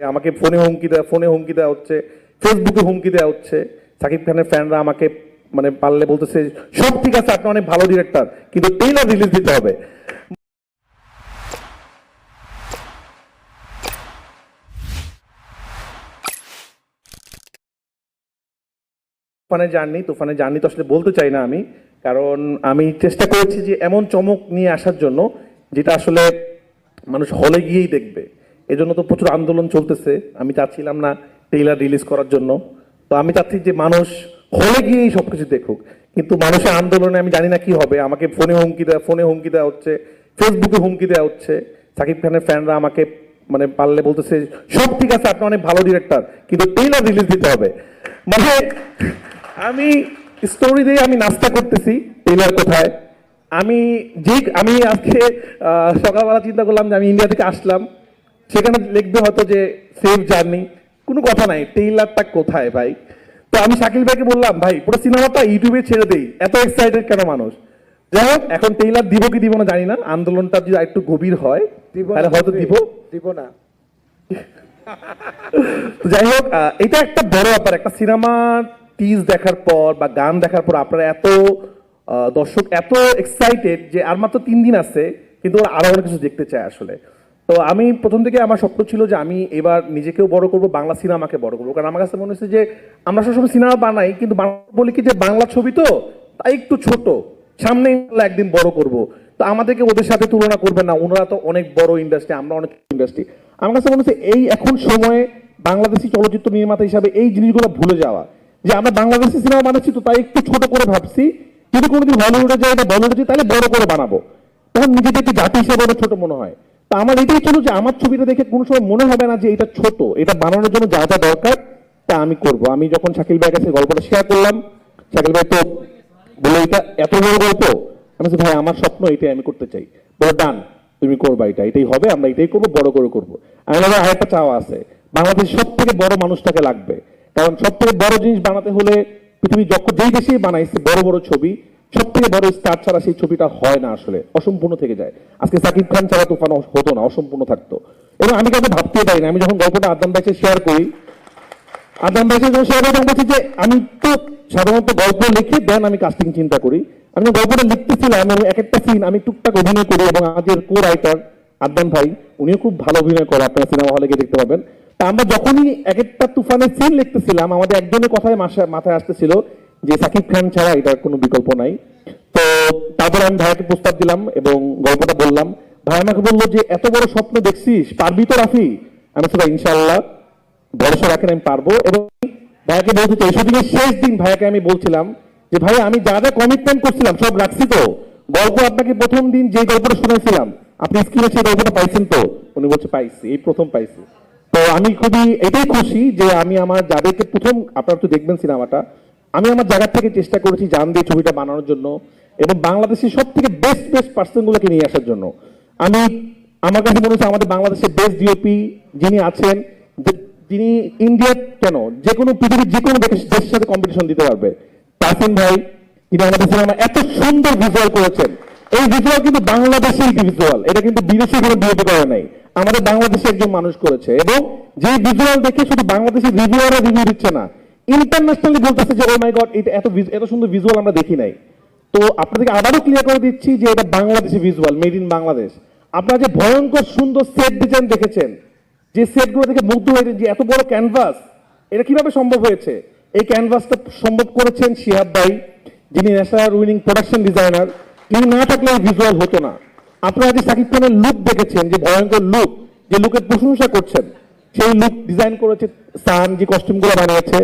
আমাকে ফোনে হুমকি দেওয়া ফোনে হুমকি দেওয়া হচ্ছে ফেসবুকে হুমকি দেওয়া হচ্ছে। সাকিব খানের ফ্যানরা আমাকে মানে পারলে বলতেছে, সব ঠিক আছে, আপনি অনেক ভালো ডিরেক্টর কিন্তু ট্রেলার রিলিজ দিতে হবে। তুফানের জার্নি তুফানের জার্নি তো আসলে বলতে চাই না আমি, কারণ আমি চেষ্টা করেছি যে এমন চমক নিয়ে আসার জন্য, যেটা আসলে মানুষ হলে গিয়েই দেখবে। এজন্য তো প্রচুর আন্দোলন চলতেছে। আমি চাচ্ছিলাম না ট্রেলার রিলিজ করার জন্য। তো আমি চাচ্ছি যে মানুষ হলে গিয়েই সবকিছু দেখুক। কিন্তু মানুষের আন্দোলনে আমি জানি না কি হবে। আমাকে ফোনে হুমকি দেওয়া ফোনে হুমকি দেওয়া হচ্ছে ফেসবুকে হুমকি দেওয়া হচ্ছে। সাকিব খানের ফ্যানরা আমাকে মানে পারলে বলতেছে, সব ঠিক আছে, আপনি অনেক ভালো ডিরেক্টর কিন্তু ট্রেলার রিলিজ দিতে হবে। মানে আমি স্টোরি দিয়ে আমি নাস্তা করতেছি টেইলার কোথায়। আমি যে আমি আজকে সকালবেলা চিন্তা করলাম যে আমি ইন্ডিয়া থেকে আসলাম। সেখানে লিখবে হয়তো যে সেফ জার্নি কোনো কথা নাই। টেইলারটা কোথায় ভাই? তো আমি শাকিল ভাইকে বললাম ভাই পুরো সিনেমাটা ইউটিউবে ছেড়ে দেই এত এক্সাইটেড কেন মানুষ? যাই হোক এখন টেইলার দিব কি দিব না জানি না আন্দোলনটা যদি একটু গভীর হয় তাহলে হয়তো দিব। দিব। না। যাই হোক এটা একটা বড় ব্যাপার একটা সিনেমা টিজ দেখার পর বা গান দেখার পর আপনারা এত দর্শক এত এক্সাইটেড যে আর মাত্র তিন দিন আছে কিন্তু ওরা আরও অনেক কিছু দেখতে চায় আসলে। তো আমি প্রথম থেকে আমার স্বপ্ন ছিল যে আমি এবার নিজেকেও বড় করব, বাংলা সিনেমাকে বড় করব। কারণ আমার কাছে মনে হচ্ছে যে আমরা সবসময় সিনেমা বানাই, কিন্তু বাংলা কি যে বাংলা ছবি তো, তাই একটু ছোট। সামনে একদিন বড় করব। তো আমাদেরকে ওদের সাথে তুলনা করবেন না, ওনারা তো অনেক বড় ইন্ডাস্ট্রি আমরা অনেক ইন্ডাস্ট্রি আমার কাছে মনে হচ্ছে এই এখন সময়ে বাংলাদেশি চলচ্চিত্র নির্মাতা হিসাবে এই জিনিসগুলো ভুলে যাওয়া। যে আমরা বাংলাদেশি সিনেমা বানাচ্ছি তো তাই একটু ছোট করে ভাবছি, যদি কোনোদিন হলিউডে যায় বা বলিউডে যাই, তাহলে বড় করে বানাবো। তখন নিজেদেরকে জাতি হিসেবে ছোট মনে হয়। তা আমার এটাই ছিল যে আমার ছবিটা দেখে কোনো সময় মনে হবে না যে এটা ছোট। এটা বানানোর জন্য যা যা দরকার, তা আমি করব। আমি যখন শাকিল ভাইয়ের কাছে গল্পটা শেয়ার করলাম, শাকিল ভাই তো বলে এটা এত বড় গল্প? আমি ভাই, আমার স্বপ্ন এটাই আমি করতে চাই। বলে, ডান, তুমি করবা এটা। এটাই হবে, আমরা এটাই করব, বড় করে করব। আমি বললাম আরেকটা চাওয়া আছে। বাংলাদেশ সব থেকে বড় মানুষটাকে লাগবে। কারণ সব থেকে বড় জিনিস বানাতে হলে পৃথিবী যখন যেই দেশেই বানাইছে বড় বড় ছবি সব থেকে বড় স্টার ছাড়া সেই ছবিটা হয় না আসলে। অসম্পূর্ণ থেকে যায়। আজকে সাকিব খান ছাড়া তুফান হতো না, অসম্পূর্ণ থাকতো। এবং আমি কাউকে ভাবতে পারি না আমি যখন গল্পটা আদান বাইকে শেয়ার করি আদান বাইকে যখন শেয়ার করি বলছি যে, আমি তো সাধারণত গল্প লিখে দেন আমি কাস্টিং চিন্তা করি। আমি গল্পটা লিখতেছিলাম এবং এক একটা সিন আমি টুকটাক অভিনয় করি এবং আমাদের কো রাইটার আদান ভাই, উনিও খুব ভালো অভিনয় করে আপনারা সিনেমা হলে গিয়ে দেখতে পাবেন। তা আমরা যখনই এক একটা তুফানের সিন লিখতেছিলাম, আমাদের একজনের কথায় মাথায় আসতেছিল যে সাকিব খান ছাড়া এটার কোনো বিকল্প নাই। তো তারপর আমি ভাইয়াকে প্রস্তাব দিলাম এবং গল্পটা বললাম। ভাই আমাকে বলল যে, এত বড় স্বপ্ন দেখছিস, পারবি তো রাফি? আমি সেটা ইনশাল্লাহ ভরসা রাখেন, আমি পারব। এবং ভাইয়াকে বলতে চাই শুটিংয়ের শেষ দিন ভাইয়াকে আমি বলছিলাম যে ভাই আমি যা যা কমিটমেন্ট করছিলাম, সব রাখছি তো। গল্প আপনাকে প্রথম দিন যে গল্পটা শুনেছিলাম, আপনি স্ক্রিনে সেই গল্পটা পাইছেন তো? উনি বলছে, পাইছি, এই প্রথম পাইছি। তো আমি খুবই এটাই খুশি যে, আমি আমার যাদেরকে প্রথম, আপনারা তো দেখবেন সিনেমাটা আমি আমার জায়গা থেকে চেষ্টা করেছি জান দিয়ে ছবিটা বানানোর জন্য এবং বাংলাদেশের সব থেকে বেস্ট বেস্ট পার্সনগুলোকে নিয়ে আসার জন্য। আমি, আমার কাছে মনে হচ্ছে আমাদের বাংলাদেশের বেস্ট ডিওপি যিনি আছেন যিনি ইন্ডিয়ার কেন? যে কোনো পৃথিবীর যে কোনো দেশের সাথে কম্পিটিশন দিতে পারবে। তাসিম ভাই, তিনি আমাদের সিনেমা এত সুন্দর ভিজুয়াল করেছেন। এই ভিজুয়াল কিন্তু বাংলাদেশের ভিজুয়াল এটা কিন্তু বিদেশে কোনো ডিওপি করে নাই। আমাদের বাংলাদেশে একজন মানুষ করেছে এবং যে ভিজুয়াল দেখে শুধু বাংলাদেশের রিভিউয়াররা রিভিউ দিচ্ছে না ইন্টারন্যাশনালি বলতেছে যে ও মাই গড এটা এত এত সুন্দর ভিজুয়াল আমরা দেখি নাই। তো আপনাদেরকে আবারও ক্লিয়ার করে দিচ্ছি যে, এটা Bangladeshi visual made in Bangladesh. আপনারা যে ভয়ঙ্কর সুন্দর সেট ডিজাইন দেখেছেন, যে সেটগুলো দেখে মুগ্ধ হয়েছে যে এত বড় ক্যানভাস এটা কীভাবে সম্ভব হয়েছে? এই ক্যানভাসটা সম্ভব করেছেন শিহাব ভাই, যিনি ন্যাশনাল উইনিং প্রোডাকশন ডিজাইনার তিনি না থাকলে এই ভিজুয়াল হতো না। আপনারা যে সাকিব খানের লুক দেখেছেন, যে ভয়ঙ্কর লুক যে লুকের প্রশংসা করছেন, সেই লুক ডিজাইন করেছে সান, যে কস্টিউমগুলো বানিয়েছে।